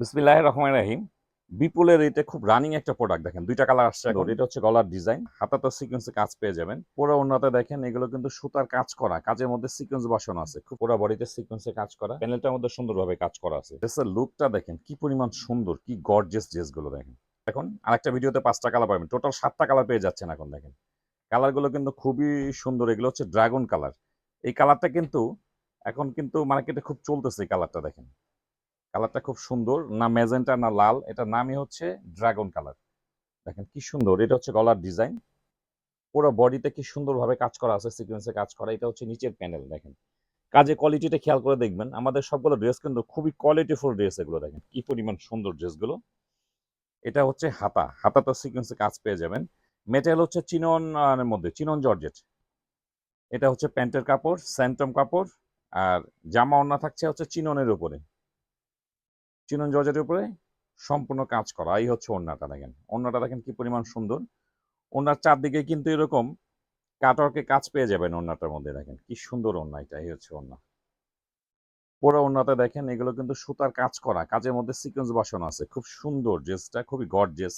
বিসমিল্লাহ রহমান রাহিম। বিপুলের এটা খুব রানিং একটা প্রোডাক্ট দেখেন দুইটা কালার আসছে এখন এটা হচ্ছে গলার ডিজাইন হাতাতে সিকোয়েন্সে কাজ পেয়ে যাবেন। পুরো উন্নতে দেখেন এগুলো কিন্তু সুতার কাজ করা কাজের মধ্যে সিকোয়েন্স বসানো আছে। খুব পুরো বডিতে সিকোয়েন্সে কাজ করা প্যানেলটার মধ্যে সুন্দরভাবে কাজ করা আছে। ড্রেসের লুকটা দেখেন কি পরিমাণ সুন্দর কি গর্জিয়াস ড্রেসগুলো দেখেন। এখন আরেকটা ভিডিওতে পাঁচটা কালার পাবেন টোটাল সাতটা কালার পেয়ে যাচ্ছেন এখন দেখেন। কালারগুলো কিন্তু খুবই সুন্দর এগুলো হচ্ছে ড্রাগন কালার এই কালারটা কিন্তু এখন কিন্তু মার্কেটে খুব চলতেছে এই কালারটা দেখেন। কালারটা খুব সুন্দর, না ম্যাজেন্টা, না লাল। এটা নামই হচ্ছে ড্রাগন কালার দেখেন কি সুন্দর, এটা হচ্ছে গলার ডিজাইন পুরো বডিতে কি সুন্দরভাবে কাজ করা আছে সিকোয়েন্সে কাজ করা, এটা হচ্ছে নিচের প্যানেল দেখেন। কাজে কোয়ালিটিটা খেয়াল করে দেখবেন, আমাদের সবগুলো ড্রেস কিন্তু খুবই কোয়ালিটিফুল ড্রেস এগুলো, দেখেন। কি পরিমাণ সুন্দর ড্রেসগুলো এটা হচ্ছে হাতা হাতাটা সিকোয়েন্সে কাজ পেয়ে যাবেন। মেটেরিয়াল হচ্ছে চিনন মধ্যে, চিনন জর্জেট এটা হচ্ছে প্যান্টের কাপড় স্যান্টম কাপড়, আর জামা ওড়না থাকছে হচ্ছে চিননের উপরে। চিনন জর্জেটের উপরে সম্পূর্ণ কাজ করা। এই হচ্ছে ওড়নাটা দেখেন। ওড়নাটা দেখেন কি পরিমাণ সুন্দর। ওড়নার চারদিকে কিন্তু এরকম কাটওয়ার্কে কাজ পেয়ে যাবেন ওড়নাটার মধ্যে দেখেন। কি সুন্দর ওড়না এটা, এই হচ্ছে ওড়না। পুরো ওড়নাতে দেখেন, এগুলো কিন্তু সুতার কাজ করা, কাজের মধ্যে সিকোয়েন্স বসানো আছে। খুব সুন্দর ড্রেসটা খুবই গর্জিয়াস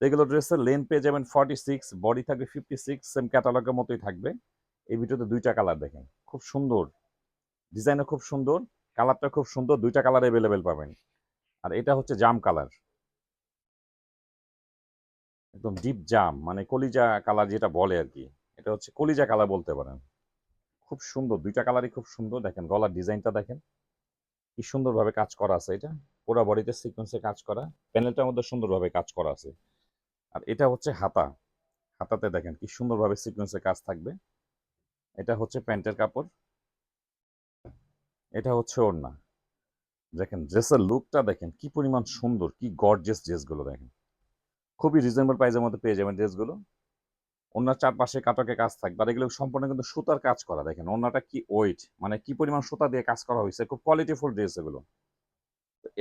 এগুলো ড্রেসের লেন পেয়ে যাবেন ফর্টি সিক্স বডি থাকবে ফিফটি সিক্স সেম ক্যাটালগের মতোই থাকবে। এই ভিডিওতে দুইটা কালার দেখেন। খুব সুন্দর। ডিজাইনও খুব সুন্দর। কালারটা খুব সুন্দর, দুইটা কালার অ্যাভেলেবেল পাবেন। আর এটা হচ্ছে জাম কালার। একদম ডিপ জাম মানে কলিজা কালার যেটা বলে আর কি। এটা হচ্ছে কলিজা কালার বলতে পারেন। খুব সুন্দর, দুইটা কালারই খুব সুন্দর। দেখেন, গলার ডিজাইনটা দেখেন। কি সুন্দরভাবে কাজ করা আছে এটা। পুরো বডিতে সিকোয়েন্সে কাজ করা। প্যানেলটার মধ্যে সুন্দরভাবে কাজ করা আছে। আর এটা হচ্ছে হাতা। হাতাতে দেখেন, কি সুন্দরভাবে সিকোয়েন্সে কাজ থাকবে। এটা হচ্ছে প্যান্টের কাপড়। এটা হচ্ছে ওড়না। দেখেন, ড্রেসের লুকটা দেখেন, কি পরিমাণ সুন্দর, কি গর্জেস ড্রেসগুলো দেখেন। খুবই রিজনেবল প্রাইসের মধ্যে পেয়ে যাবেন ড্রেসগুলো। ওনার চারপাশে কাটকে কাজ থাকবে, আর এগুলো সম্পূর্ণ কিন্তু সুতার কাজ করা। দেখেন ওনাটা কি ওয়েট মানে কি পরিমাণ সুতা দিয়ে কাজ করা হয়েছে, খুব কোয়ালিটিফুল ড্রেস এগুলো।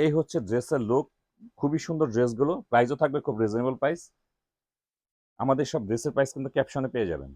এই হচ্ছে ড্রেসের লুক খুবই সুন্দর ড্রেসগুলো। প্রাইসও থাকবে খুব রিজনেবল প্রাইস আমাদের সব ড্রেসের প্রাইস কিন্তু ক্যাপশনে পেয়ে যাবেন।